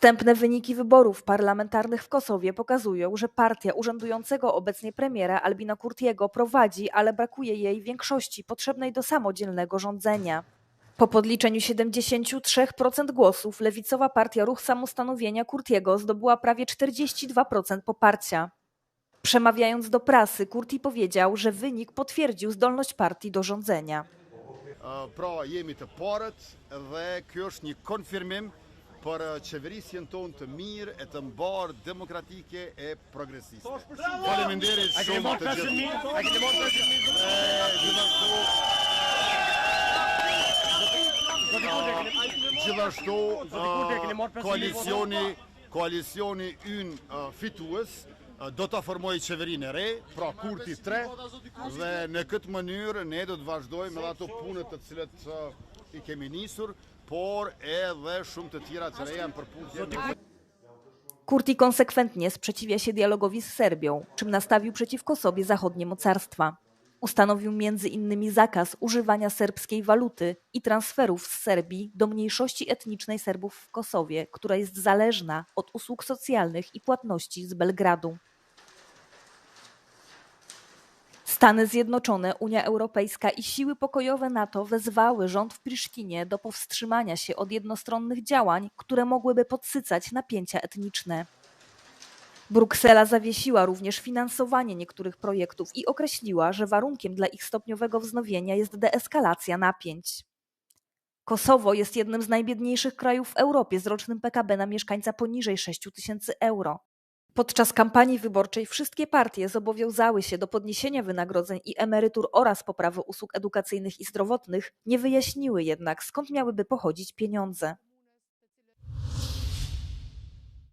Wstępne wyniki wyborów parlamentarnych w Kosowie pokazują, że partia urzędującego obecnie premiera Albina Kurtiego prowadzi, ale brakuje jej większości potrzebnej do samodzielnego rządzenia. Po podliczeniu 73% głosów lewicowa partia Ruch Samostanowienia Kurtiego zdobyła prawie 42% poparcia. Przemawiając do prasy, Kurti powiedział, że wynik potwierdził zdolność partii do rządzenia. Uh, pra jemi për uh, qeverisjen tonë të mirë, e të mbarë, demokratike e progresiste. Faleminderit shumë të gjithë. A keni marrë peshë mirë? E, Gjithashtu, gjithashtu keni marrë uh, koalicioni koalicioni ynë uh, fitues uh, do ta formojë qeverinë e re, pra Kurti 3 dhe në këtë mënyrë ne do të vazhdojmë edhe ato punët të cilët uh, i kemi nisur, por edhe shumë të tjera që reja në përputhje. Kurti konsekwentnie sprzeciwia się dialogowi z Serbią, czym nastawił przeciwko sobie zachodnie mocarstwa. Ustanowił między innymi zakaz używania serbskiej waluty i transferów z Serbii do mniejszości etnicznej Serbów w Kosowie, która jest zależna od usług socjalnych i płatności z Belgradu. Stany Zjednoczone, Unia Europejska i siły pokojowe NATO wezwały rząd w Prisztinie do powstrzymania się od jednostronnych działań, które mogłyby podsycać napięcia etniczne. Bruksela zawiesiła również finansowanie niektórych projektów i określiła, że warunkiem dla ich stopniowego wznowienia jest deeskalacja napięć. Kosowo jest jednym z najbiedniejszych krajów w Europie z rocznym PKB na mieszkańca poniżej 6 tysięcy euro. Podczas kampanii wyborczej wszystkie partie zobowiązały się do podniesienia wynagrodzeń i emerytur oraz poprawy usług edukacyjnych i zdrowotnych, nie wyjaśniły jednak skąd miałyby pochodzić pieniądze.